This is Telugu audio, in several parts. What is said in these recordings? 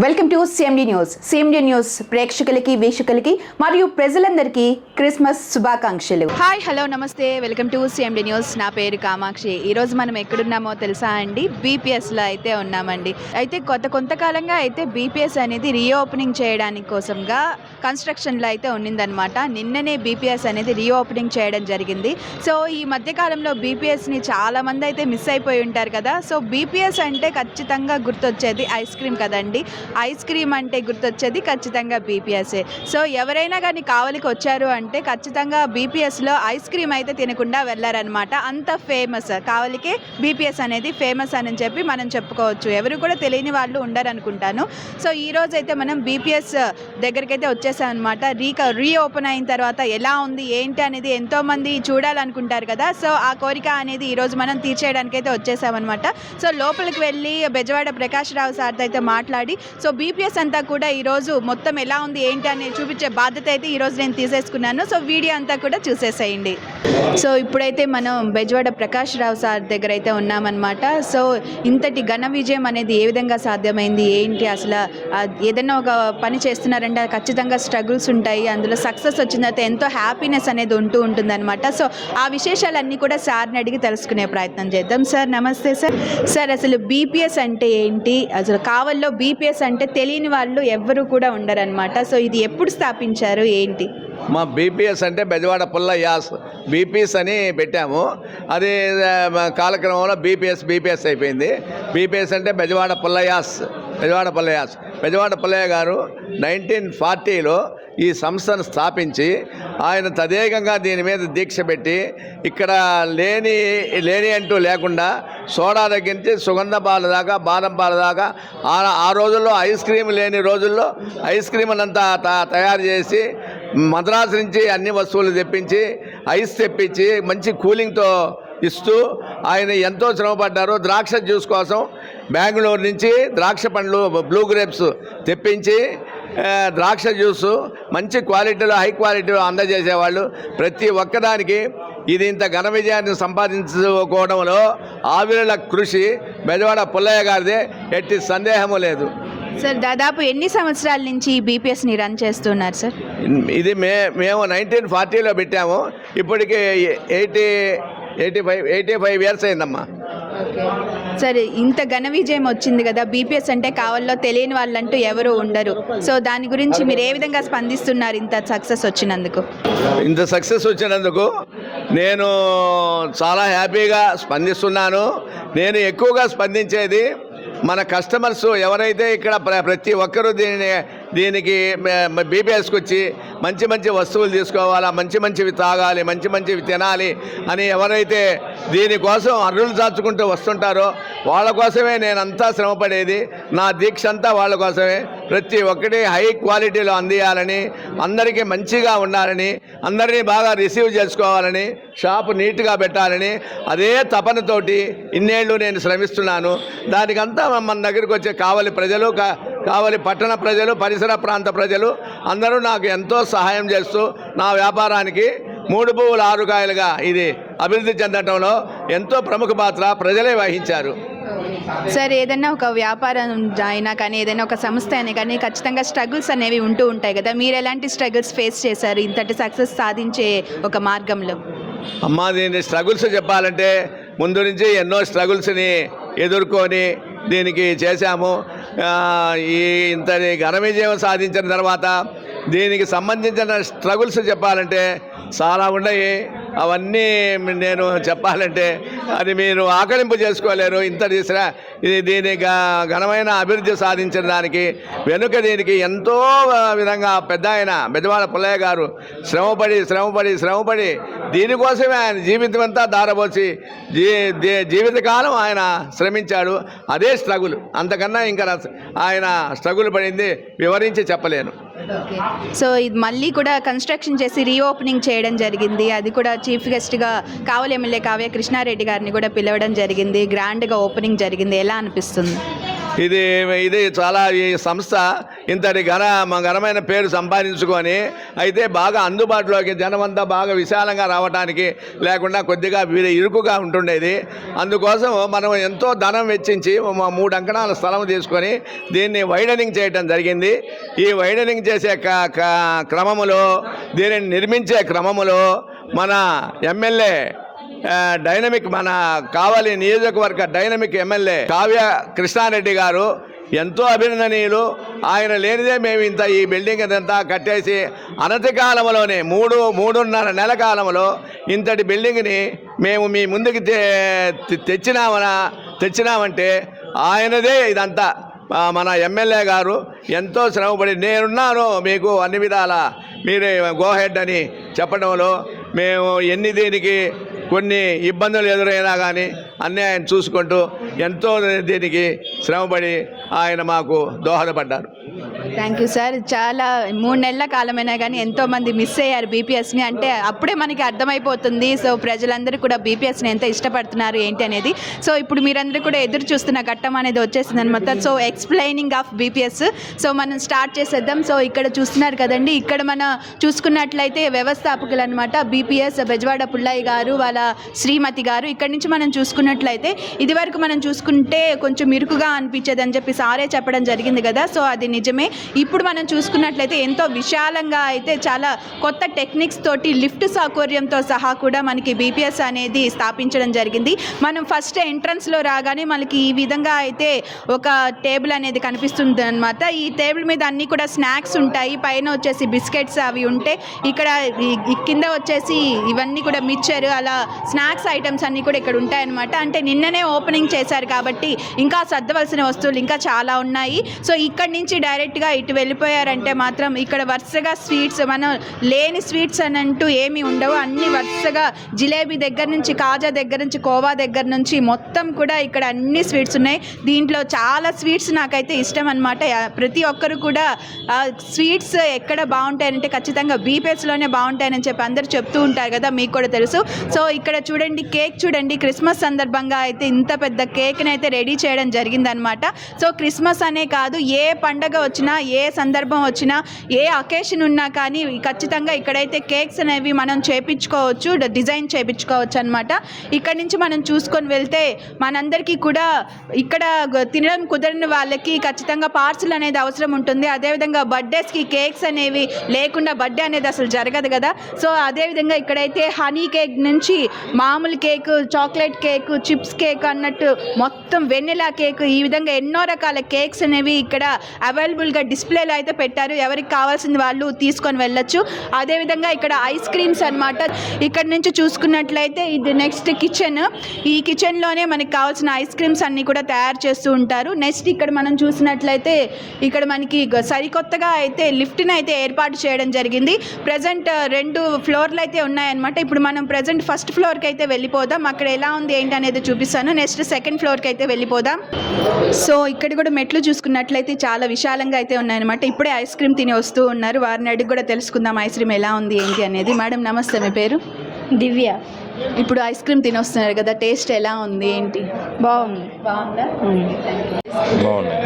Welcome to CMD news CMD news ప్రేక్షకులకి వీక్షకులకి మరియు ప్రజలందరికీ క్రిస్మస్ శుభాకాంక్షలు. హాయ్ హలో నమస్తే. వెల్కమ్ టు సిఎండి న్యూస్ నా పేరు కామాక్షి. ఈరోజు మనం ఎక్కడున్నామో తెలుసా అండి? బీపీఎస్లో అయితే ఉన్నామండి. అయితే కొత్త కొంతకాలంగా అయితే బీపీఎస్ అనేది రీఓపెనింగ్ చేయడానికి కోసంగా కన్స్ట్రక్షన్లో అయితే ఉన్నిందనమాట నిన్ననే బీపీఎస్ అనేది రీఓపెనింగ్ చేయడం జరిగింది. సో ఈ మధ్యకాలంలో బీపీఎస్ని చాలామంది అయితే మిస్ అయిపోయి ఉంటారు కదా. సో బీపీఎస్ అంటే ఖచ్చితంగా గుర్తొచ్చేది ఐస్ క్రీమ్ కదండి. ఐస్ క్రీమ్ అంటే గుర్తొచ్చేది ఖచ్చితంగా బీపీఎస్ఏ సో ఎవరైనా కానీ కావలికి వచ్చారు అంటే ఖచ్చితంగా బీపీఎస్లో ఐస్ క్రీమ్ అయితే తినకుండా వెళ్ళారనమాట అంత ఫేమస్. కావలికి బీపీఎస్ అనేది ఫేమస్ అని చెప్పి మనం చెప్పుకోవచ్చు. ఎవరు కూడా తెలియని వాళ్ళు ఉండరనుకుంటాను. సో ఈ రోజైతే అయితే మనం బీపీఎస్ దగ్గరికి అయితే వచ్చేసామన్నమాట. రీక రీఓపెన్ అయిన తర్వాత ఎలా ఉంది ఏంటి అనేది ఎంతోమంది చూడాలనుకుంటారు కదా. సో ఆ కోరిక అనేది ఈరోజు మనం తీర్చేయడానికి అయితే వచ్చేసామన్నమాట. సో లోపలికి వెళ్ళి బెజవాడ ప్రకాష్ రావు సార్తో అయితే మాట్లాడి సో బీపీఎస్ అంతా కూడా ఈరోజు మొత్తం ఎలా ఉంది ఏంటి అనేది చూపించే బాధ్యత అయితే ఈరోజు నేను తీసేసుకున్నాను. సో వీడియో అంతా కూడా చూసేసేయండి. సో ఇప్పుడైతే మనం బెజవాడ ప్రకాష్ రావు సార్ దగ్గర అయితే ఉన్నామన్నమాట. సో ఇంతటి ఘన విజయం అనేది ఏ విధంగా సాధ్యమైంది ఏంటి అసలు? ఏదైనా ఒక పని చేస్తున్నారంటే ఖచ్చితంగా స్ట్రగుల్స్ ఉంటాయి అందులో సక్సెస్ వచ్చిన తర్వాత ఎంతో హ్యాపీనెస్ అనేది ఉంటూ ఉంటుందన్నమాట. సో ఆ విశేషాలన్నీ కూడా సార్ని అడిగి తెలుసుకునే ప్రయత్నం చేద్దాం. సార్ నమస్తే సార్. సార్ అసలు బీపీఎస్ అంటే ఏంటి? అసలు కావల్లో బీపీఎస్ అంటే తెలియని వాళ్ళు ఎవ్వరూ కూడా ఉండరనమాట సో ఇది ఎప్పుడు స్థాపించారు? ఏంటి? మా బీపీఎస్ అంటే బెజవాడ పుల్ల యాస్. బీపీఎస్ అని పెట్టాము. అది కాలక్రమంలో బీపీఎస్ బీపీఎస్ అయిపోయింది. బీపీఎస్ అంటే బెజవాడ పుల్లయాస్ బెజవాడ పుల్లయాస్ బెజవాడ పుల్లయ్య గారు నైన్టీన్ ఫార్టీలో ఈ సంస్థను స్థాపించి ఆయన తదేకంగా దీని మీద దీక్ష పెట్టి ఇక్కడ లేని లేని అంటూ లేకుండా సోడా దగ్గర నుంచి సుగంధ పాల దాకా బాదం పాల దాకా ఆ ఆ రోజుల్లో ఐస్ క్రీమ్ లేని రోజుల్లో ఐస్ క్రీమ్ అంతా తయారు చేసి మద్రాసు నుంచి అన్ని వస్తువులు తెప్పించి ఐస్ తెప్పించి మంచి కూలింగ్తో ఇస్తూ ఆయన ఎంతో శ్రమపడ్డారు. ద్రాక్ష జ్యూస్ కోసం బెంగళూరు నుంచి ద్రాక్ష పండ్లు బ్లూ గ్రేప్స్ తెప్పించి ద్రాక్ష జ్యూసు మంచి క్వాలిటీలో హై క్వాలిటీలో అందజేసేవాళ్ళు. ప్రతి ఒక్కదానికి ఇది ఇంత ఘన విజయాన్ని సంపాదించుకోవడంలో ఆవిరల కృషి బెజవాడ పుల్లయ్య గారిదే. ఎట్టి సందేహము లేదు. సార్ దాదాపు ఎన్ని సంవత్సరాల నుంచి ఈ బీపీఎస్ని రన్ చేస్తున్నారు సార్? ఇది మే మేము నైన్టీన్ ఫార్టీలో పెట్టాము. ఇప్పటికి eighty eighty five eighty five years అయిందమ్మా సరే ఇంత ఘన విజయం వచ్చింది కదా బీపీఎస్ అంటే కావాలో తెలియని వాళ్ళంటూ ఎవరు ఉండరు. సో దాని గురించి మీరు ఏ విధంగా స్పందిస్తున్నారు ఇంత సక్సెస్ వచ్చినందుకు? ఇంత సక్సెస్ వచ్చినందుకు నేను చాలా హ్యాపీగా స్పందిస్తున్నాను. నేను ఎక్కువగా స్పందించేది మన కస్టమర్స్ ఎవరైతే ఇక్కడ ప్ర- ప్రతి ఒక్కరూ దీనిని దీనికి బీపీఎస్కి వచ్చి మంచి మంచి వస్తువులు తీసుకోవాలా మంచి మంచివి తాగాలి మంచి మంచివి తినాలి అని ఎవరైతే దీనికోసం అర్రులు చాచుకుంటూ వస్తుంటారో వాళ్ళ కోసమే నేనంతా శ్రమపడేది. నా దీక్ష అంతా వాళ్ళ కోసమే. ప్రతి ఒక్కటి హై క్వాలిటీలో అందియాలని అందరికీ మంచిగా ఉండాలని అందరినీ బాగా రిసీవ్ చేసుకోవాలని షాపు నీట్గా పెట్టాలని అదే తపనతోటి ఇన్నేళ్ళు నేను శ్రమిస్తున్నాను. దానికంతా మన దగ్గరికి వచ్చే కావలి ప్రజలు కావలి పట్టణ ప్రజలు పరిసర ప్రాంత ప్రజలు అందరూ నాకు ఎంతో సహాయం చేస్తూ నా వ్యాపారానికి మూడు పువ్వులు ఆరు కాయలుగా ఇది అభివృద్ధి చెందడంలో ఎంతో ప్రముఖ పాత్ర ప్రజలే వహించారు. సార్ ఏదైనా ఒక వ్యాపారం అయినా కానీ ఏదైనా ఒక సంస్థ అయినా కానీ ఖచ్చితంగా స్ట్రగుల్స్ అనేవి ఉంటూ ఉంటాయి కదా. మీరు ఎలాంటి స్ట్రగుల్స్ ఫేస్ చేశారు? ఇంతటి సక్సెస్ సాధించే ఒక మార్గంలో. అమ్మా దీని స్ట్రగుల్స్ చెప్పాలంటే ముందు నుంచి ఎన్నో స్ట్రగుల్స్ని ఎదుర్కొని దీనికి చేశాము. ఈ ఇంతని ఘన విజయం సాధించిన తర్వాత దీనికి సంబంధించిన స్ట్రగుల్స్ చెప్పాలంటే చాలా ఉన్నాయి. అవన్నీ నేను చెప్పాలంటే అది మీరు ఆకలింపు చేసుకోలేరు. ఇంత శ్ర- ఇది దీని ఘ- ఘనమైన అభివృద్ధి సాధించిన దానికి వెనుక దీనికి ఎంతో విధంగా పెద్ద ఆయన బెదవాడ పుల్లయ్య గారు శ్రమపడి శ్రమపడి శ్రమపడి దీనికోసమే ఆయన జీవితం అంతా దారబోసి జీ జీవితకాలం ఆయన శ్రమించాడు. అదే స్ట్రగుల్ అంతకన్నా ఇంకా ఆయన స్ట్రగుల్ పడింది. వివరించి చెప్పలేను. సో ఇది మళ్ళీ కూడా కన్స్ట్రక్షన్ చేసి రీఓపెనింగ్ చేయడం జరిగింది. అది కూడా చీఫ్ గెస్ట్గా కావలి ఎమ్మెల్యే కావ్య కృష్ణారెడ్డి గారిని కూడా పిలవడం జరిగింది. గ్రాండ్గా ఓపెనింగ్ జరిగింది. ఎలా అనిపిస్తుంది? ఇది ఇది చాలా ఈ సంస్థ ఇంతటి ఘన మ- ఘనమైన పేరు సంపాదించుకొని అయితే బాగా అందుబాటులోకి జనమంతా బాగా విశాలంగా రావడానికి లేకుండా కొద్దిగా వీరి ఇరుకుగా ఉంటుండేది. అందుకోసం మనం ఎంతో ధనం వెచ్చించి మా మూడు అంకణాల స్థలం తీసుకొని దీన్ని వైడనింగ్ చేయడం జరిగింది. ఈ వైడనింగ్ చేసే క్రమములో దీనిని నిర్మించే క్రమములో మన ఎమ్మెల్యే డైనమిక్ మన కావలి నియోజకవర్గ డైనమిక్ ఎమ్మెల్యే కావ్య కృష్ణారెడ్డి గారు ఎంతో అభినందనీయులు. ఆయన లేనిదే మేము ఇంత ఈ బిల్డింగ్ ఇదంతా కట్టేసి అనతి కాలంలోనే మూడు మూడున్నర నెల కాలంలో ఇంతటి బిల్డింగ్ని మేము మీ ముందుకు తె తెచ్చినామన తెచ్చినామంటే ఆయనదే ఇదంతా. మన ఎమ్మెల్యే గారు ఎంతో శ్రమపడి నేనున్నాను మీకు అన్ని విధాల మీరే గోహెడ్ అని చెప్పడంలో మేము ఎన్ని దీనికి కొన్ని ఇబ్బందులు ఎదురైనా కానీ అన్నీ ఆయన చూసుకుంటూ ఎంతో దీనికి శ్రమపడి ఆయన మాకు దోహదపడ్డారు. థ్యాంక్ యూ సార్ చాలా మూడు నెలల కాలమైనా కానీ ఎంతో మంది మిస్ అయ్యారు బీపీఎస్ని అంటే అప్పుడే మనకి అర్థమైపోతుంది. సో ప్రజలందరూ కూడా బీపీఎస్ని ఎంత ఇష్టపడుతున్నారు ఏంటి అనేది. సో ఇప్పుడు మీరందరూ కూడా ఎదురు చూస్తున్న ఘట్టం అనేది వచ్చేసింది అనమాట so explaining of BPS so మనం స్టార్ట్ చేసేద్దాం. సో ఇక్కడ చూస్తున్నారు కదండి. ఇక్కడ మన చూసుకున్నట్లయితే వ్యవస్థాపకులు అనమాట బీపీఎస్ బెజవాడ పుల్లయ్య గారు వాళ్ళ శ్రీమతి గారు. ఇక్కడ నుంచి మనం చూసుకున్నట్లయితే ఇది వరకు మనం చూసుకుంటే కొంచెం ఇరుకుగా అనిపించేది అని చెప్పి సారే చెప్పడం జరిగింది కదా. సో అది నిజమే. ఇప్పుడు మనం చూసుకున్నట్లయితే ఎంతో విశాలంగా అయితే చాలా కొత్త టెక్నిక్స్ తోటి లిఫ్ట్ సౌకర్యంతో సహా కూడా మనకి బీపీఎస్ అనేది స్థాపించడం జరిగింది. మనం ఫస్ట్ ఎంట్రన్స్లో రాగానే మనకి ఈ విధంగా అయితే ఒక టేబుల్ అనేది కనిపిస్తుంది అనమాట ఈ టేబుల్ మీద అన్నీ కూడా స్నాక్స్ ఉంటాయి. పైన వచ్చేసి బిస్కెట్స్ అవి ఉంటే ఇక్కడ కింద వచ్చేసి ఇవన్నీ కూడా మిక్చర్ అలా స్నాక్స్ ఐటమ్స్ అన్నీ కూడా ఇక్కడ ఉంటాయన్నమాట. అంటే నిన్ననే ఓపెనింగ్ చేశారు కాబట్టి ఇంకా సర్దవలసిన వస్తువులు ఇంకా చాలా ఉన్నాయి. సో ఇక్కడ నుంచి డైరెక్ట్గా ఇటు వెళ్ళిపోయారంటే మాత్రం ఇక్కడ వరుసగా స్వీట్స్ మనం లేని స్వీట్స్ అని అంటూ ఏమీ ఉండవు. అన్ని వరుసగా జిలేబీ దగ్గర నుంచి కాజా దగ్గర నుంచి కోవా దగ్గర నుంచి మొత్తం కూడా ఇక్కడ అన్ని స్వీట్స్ ఉన్నాయి. దీంట్లో చాలా స్వీట్స్ నాకైతే ఇష్టం అనమాట ప్రతి ఒక్కరు కూడా స్వీట్స్ ఎక్కడ బాగుంటాయంటే ఖచ్చితంగా బీపీఎస్లోనే బాగుంటాయని చెప్పి అందరూ చెప్తూ ఉంటారు కదా మీకు కూడా తెలుసు. సో ఇక్కడ చూడండి కేక్ చూడండి. క్రిస్మస్ సందర్భంగా అయితే ఇంత పెద్ద కేక్ని అయితే రెడీ చేయడం జరిగిందనమాట సో క్రిస్మస్ అనే కాదు ఏ పండగ వచ్చినా ఏ సందర్భం వచ్చినా ఏ అకేషన్ ఉన్నా కానీ ఖచ్చితంగా ఇక్కడైతే కేక్స్ అనేవి మనం చేపించుకోవచ్చు డిజైన్ చేపించుకోవచ్చు అనమాట ఇక్కడ నుంచి మనం చూసుకొని వెళ్తే మనందరికీ కూడా ఇక్కడ తినడం కుదరని వాళ్ళకి ఖచ్చితంగా పార్సిల్ అనేది అవసరం ఉంటుంది. అదేవిధంగా బర్త్డేస్కి కేక్స్ అనేవి లేకుండా బర్త్డే అనేది అసలు జరగదు కదా. సో అదేవిధంగా ఇక్కడైతే హనీ కేక్ నుంచి మామూలు cake chocolate cake chips cake అన్నట్టు మొత్తం వెన్నెలా కేక్ ఈ విధంగా ఎన్నో రకాల కేక్స్ అనేవి ఇక్కడ అవైలబుల్గా డిస్ప్లేలో అయితే పెట్టారు. ఎవరికి కావాల్సింది వాళ్ళు తీసుకొని వెళ్ళొచ్చు. అదేవిధంగా ఇక్కడ ఐస్ క్రీమ్స్ అన్నమాట. ఇక్కడ నుంచి చూసుకున్నట్లయితే ఇది నెక్స్ట్ కిచెన్. ఈ కిచెన్లోనే మనకి కావాల్సిన ఐస్ క్రీమ్స్ అన్నీ కూడా తయారు చేస్తూ ఉంటారు. నెక్స్ట్ ఇక్కడ మనం చూసినట్లయితే ఇక్కడ మనకి సరికొత్తగా అయితే లిఫ్ట్ని అయితే ఏర్పాటు చేయడం జరిగింది. ప్రజెంట్ రెండు ఫ్లోర్లు అయితే ఉన్నాయన్నమాట. ఇప్పుడు మనం ప్రజెంట్ ఫస్ట్ ఫ్లోర్కి అయితే వెళ్ళిపోదాం. అక్కడ ఎలా ఉంది ఏంటి అనేది చూపిస్తాను. నెక్స్ట్ సెకండ్ ఫ్లోర్కి అయితే వెళ్ళిపోదాం. సో ఇక్కడ కూడా మెట్లు చూసుకున్నట్లయితే చాలా విశాలంగా అయితే ఉన్నాయన్నమాట. ఇప్పుడే ఐస్ క్రీమ్ తిని వస్తూ ఉన్నారు. వారిని అడిగి కూడా తెలుసుకుందాం. ఐస్ క్రీమ్ ఎలా ఉంది ఏంటి అనేది. మేడం నమస్తే. మీ పేరు? దివ్య. ఇప్పుడు ఐస్ క్రీమ్ తిని వస్తున్నారు కదా టేస్ట్ ఎలా ఉంది ఏంటి? బాగుంది. బాగుందా? బాగుంది.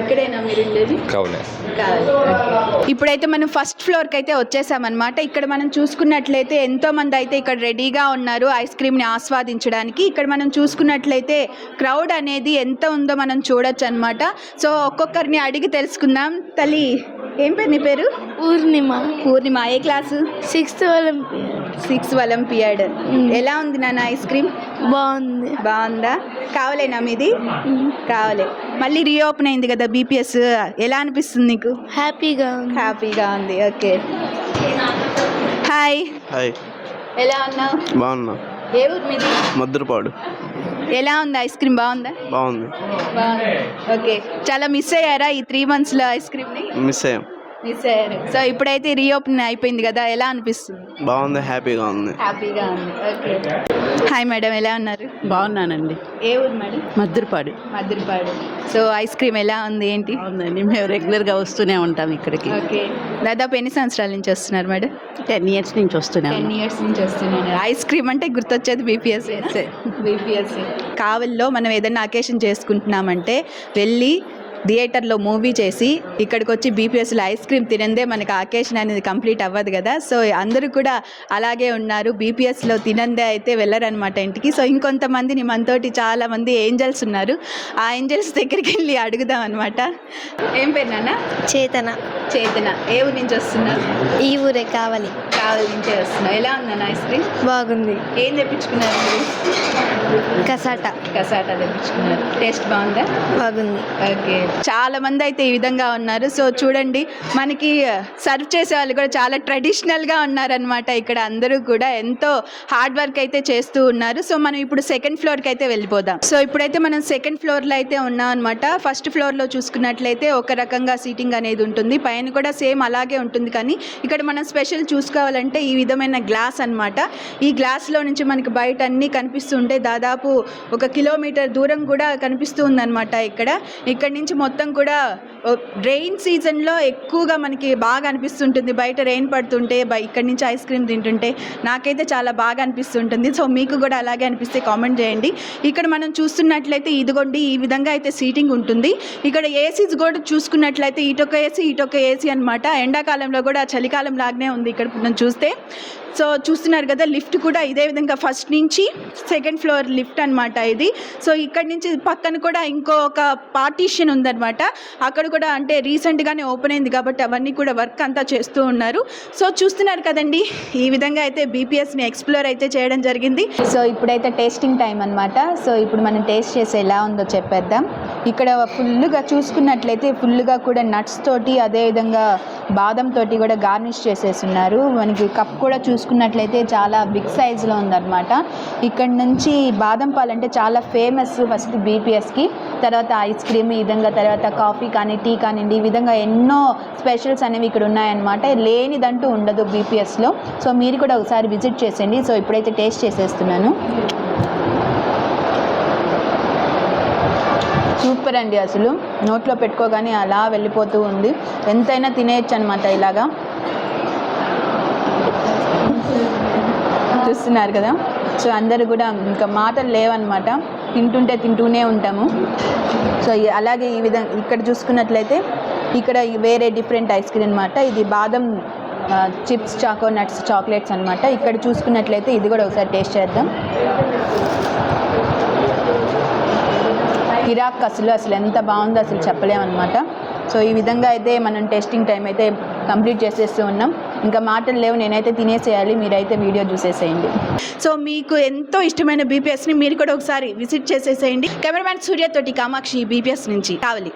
ఇక్కడేనా మీరు ఉండేది? కావులే. ఇప్పుడైతే మనం ఫస్ట్ ఫ్లోర్కి అయితే వచ్చేసామన్నమాట. ఇక్కడ మనం చూసుకున్నట్లయితే ఎంతో మంది అయితే ఇక్కడ రెడీగా ఉన్నారు ఐస్ క్రీమ్ని ఆస్వాదించడానికి. ఇక్కడ మనం చూసుకున్నట్లయితే క్రౌడ్ అనేది ఎంత ఉందో మనం చూడొచ్చు అనమాట సో ఒక్కొక్కరిని అడిగి తెలుసుకుందాం. తల్లి ఏం పేరు నీ పేరు? పూర్ణిమ పూర్ణిమ ఏ class? Sixth olympiad six olympiad ఎలా ఉంది నాన్న ఐస్ క్రీమ్? బాగుంది. బాగుందా? కావాలేనా మీది? కావాలి. మళ్ళీ రీఓపెన్ అయింది కదా బీపీఎస్. ఎలా అనిపిస్తుంది నీకు? హ్యాపీగా ఉంది. హ్యాపీగా ఉంది. ఓకే. హాయ్. హాయ్. ఎలా ఉన్నావు? బాగున్నా. ఏ ఊరు మీది? మద్దురపాడు ఎలా ఉంది ఐస్ క్రీమ్? బాగుందా? బాగుంది. బాగుంది. ఓకే. చాలా మిస్ అయ్యారా ఈ త్రీ మంత్స్లో ఐస్ క్రీమ్ని? మిస్ అయ్యాం. సో ఇప్పుడైతే రీఓపెన్ అయిపోయింది కదా ఎలా అనిపిస్తుంది? బాగుంది హ్యాపీగా ఉంది. హ్యాపీగా ఉంది. ఓకే. హాయ్ మేడం ఎలా ఉన్నారు? బాగున్నానండి. ఏ ఊరు madam Maddurupadu. Maddiripadu. So ice cream ఎలా ఉంది ఏంటి? బాగుందండి. మేము రెగ్యులర్గా వస్తూనే ఉంటాం ఇక్కడికి. ఓకే. దాదాపు ఎన్ని సంవత్సరాల నుంచి వస్తున్నారు మేడం టెన్ ఇయర్స్ నుంచి వస్తూనే టెన్ ఇయర్స్ నుంచి వస్తున్నాను ఐస్ క్రీమ్ అంటే గుర్తొచ్చేది బీపీఎస్ బీపీఎస్ కావల్లో మనం ఏదైనా అకేషన్ చేసుకుంటున్నామంటే వెళ్ళి థియేటర్లో మూవీ చేసి ఇక్కడికి వచ్చి బీపీఎస్లో ఐస్ క్రీమ్ తినందే మనకి అకేషన్ అనేది కంప్లీట్ అవ్వదు కదా. సో అందరూ కూడా అలాగే ఉన్నారు. బీపీఎస్లో తినందే అయితే వెళ్ళరనమాట ఇంటికి. సో ఇంకొంతమందిని మనతోటి చాలా మంది ఏంజల్స్ ఉన్నారు. ఆ ఏంజల్స్ దగ్గరికి వెళ్ళి అడుగుదాం అనమాట ఏం పేరు నాన్న? చేతన. చేతన. ఏ ఊరి నుంచి వస్తున్నారు? ఈ ఊరే కావాలి. కావలి నుంచే వస్తున్నారు. ఎలా ఉందన్న ఐస్ క్రీమ్? బాగుంది. ఏం తెప్పించుకున్నారు మీరు? కసాట. కసాటా తెప్పించుకున్నారు. టేస్ట్ బాగుందా? బాగుంది. ఓకే. చాలా మంది అయితే ఈ విధంగా ఉన్నారు. సో చూడండి మనకి సర్వ్ చేసే వాళ్ళు కూడా చాలా ట్రెడిషనల్గా ఉన్నారనమాట ఇక్కడ అందరూ కూడా. ఎంతో హార్డ్ వర్క్ అయితే చేస్తూ ఉన్నారు. సో మనం ఇప్పుడు సెకండ్ ఫ్లోర్కి అయితే వెళ్ళిపోదాం. సో ఇప్పుడైతే మనం సెకండ్ ఫ్లోర్లో అయితే ఉన్నాం అనమాట ఫస్ట్ ఫ్లోర్లో చూసుకున్నట్లయితే ఒక రకంగా సీటింగ్ అనేది ఉంటుంది. పైన కూడా సేమ్ అలాగే ఉంటుంది. కానీ ఇక్కడ మనం స్పెషల్ చూసుకోవాలంటే ఈ విధమైన గ్లాస్ అన్నమాట. ఈ గ్లాస్లో నుంచి మనకి బయట అన్నీ కనిపిస్తుంటే దాదాపు ఒక కిలోమీటర్ దూరం కూడా కనిపిస్తూ ఉందన్నమాట ఇక్కడ. ఇక్కడ నుంచి మొత్తం కూడా రెయిన్ సీజన్లో ఎక్కువగా మనకి బాగా అనిపిస్తుంటుంది. బయట రెయిన్ పడుతుంటే బై నుంచి ఐస్ క్రీమ్ తింటుంటే నాకైతే చాలా బాగా అనిపిస్తుంటుంది. సో మీకు కూడా అలాగే అనిపిస్తే కామెంట్ చేయండి. ఇక్కడ మనం చూస్తున్నట్లయితే ఇదిగోండి ఈ విధంగా అయితే సీటింగ్ ఉంటుంది. ఇక్కడ ఏసీస్ కూడా చూసుకున్నట్లయితే ఇటొక ఏసీ ఇటొక ఏసీ అనమాట ఎండాకాలంలో కూడా చలికాలం లాగానే ఉంది ఇక్కడ మనం చూస్తే. సో చూస్తున్నారు కదా లిఫ్ట్ కూడా ఇదే విధంగా ఫస్ట్ నుంచి సెకండ్ ఫ్లోర్ లిఫ్ట్ అనమాట ఇది. సో ఇక్కడ నుంచి పక్కన కూడా ఇంకో ఒక పార్టీషన్ ఉందన్నమాట. అక్కడ కూడా అంటే రీసెంట్గానే ఓపెన్ అయింది కాబట్టి అవన్నీ కూడా వర్క్ అంతా చేస్తూ ఉన్నారు. సో చూస్తున్నారు కదండి ఈ విధంగా అయితే బీపీఎస్ని ఎక్స్ప్లోర్ అయితే చేయడం జరిగింది. సో ఇప్పుడైతే టేస్టింగ్ టైం అనమాట సో ఇప్పుడు మనం టేస్ట్ చేసి ఎలా ఉందో చెప్పేద్దాం. ఇక్కడ ఫుల్గా చూసుకున్నట్లయితే ఫుల్గా కూడా నట్స్ తోటి అదేవిధంగా బాదం తోటి కూడా గార్నిష్ చేసేసున్నారు. మనకి కప్ కూడా చూసుకున్నట్లయితే చాలా బిగ్ సైజులో ఉందన్నమాట. ఇక్కడ నుంచి బాదం పాలు అంటే చాలా ఫేమస్ ఫస్ట్ బీపీఎస్కి తర్వాత ఐస్ క్రీమ్ ఈ విధంగా తర్వాత కాఫీ కానీ టీ కానివ్వండి ఈ విధంగా ఎన్నో స్పెషల్స్ అనేవి ఇక్కడ ఉన్నాయన్నమాట. లేనిదంటూ ఉండదు బీపీఎస్లో సో మీరు కూడా ఒకసారి విజిట్ చేసేయండి. సో ఇప్పుడైతే టేస్ట్ చేసేస్తున్నాను. సూపర్ అండి అసలు. నోట్లో పెట్టుకోగానే అలా వెళ్ళిపోతూ ఉంది. ఎంతైనా తినేయచ్చు అనమాట ఇలాగా. చూస్తున్నారు కదా? సో అందరు కూడా ఇంకా మాటలు లేవన్నమాట. తింటుంటే తింటూనే ఉంటాము. సో అలాగే ఈ విధంగా ఇక్కడ చూసుకున్నట్లయితే ఇక్కడ వేరే డిఫరెంట్ ఐస్ క్రీమ్ అనమాట ఇది బాదం చిప్స్ చాకో నట్స్ చాక్లెట్స్ అనమాట ఇక్కడ చూసుకున్నట్లయితే ఇది కూడా ఒకసారి టేస్ట్ చేద్దాం. కిరాక్ అసలు అసలు ఎంత బాగుందో అసలు చెప్పలేమన్నమాట. సో ఈ విధంగా అయితే మనం టెస్టింగ్ టైం అయితే కంప్లీట్ చేసేస్తూ ఉన్నాం. ఇంకా మాటలు లేవు నేనైతే తినేసేయాలి మీరైతే వీడియో చూసేసేయండి. సో మీకు ఎంతో ఇష్టమైన బీపీఎస్ని మీరు కూడా ఒకసారి విజిట్ చేసేసేయండి. కెమెరామ్యాన్ సూర్యతోటి కామాక్షి బీపీఎస్ నుంచి కావాలి.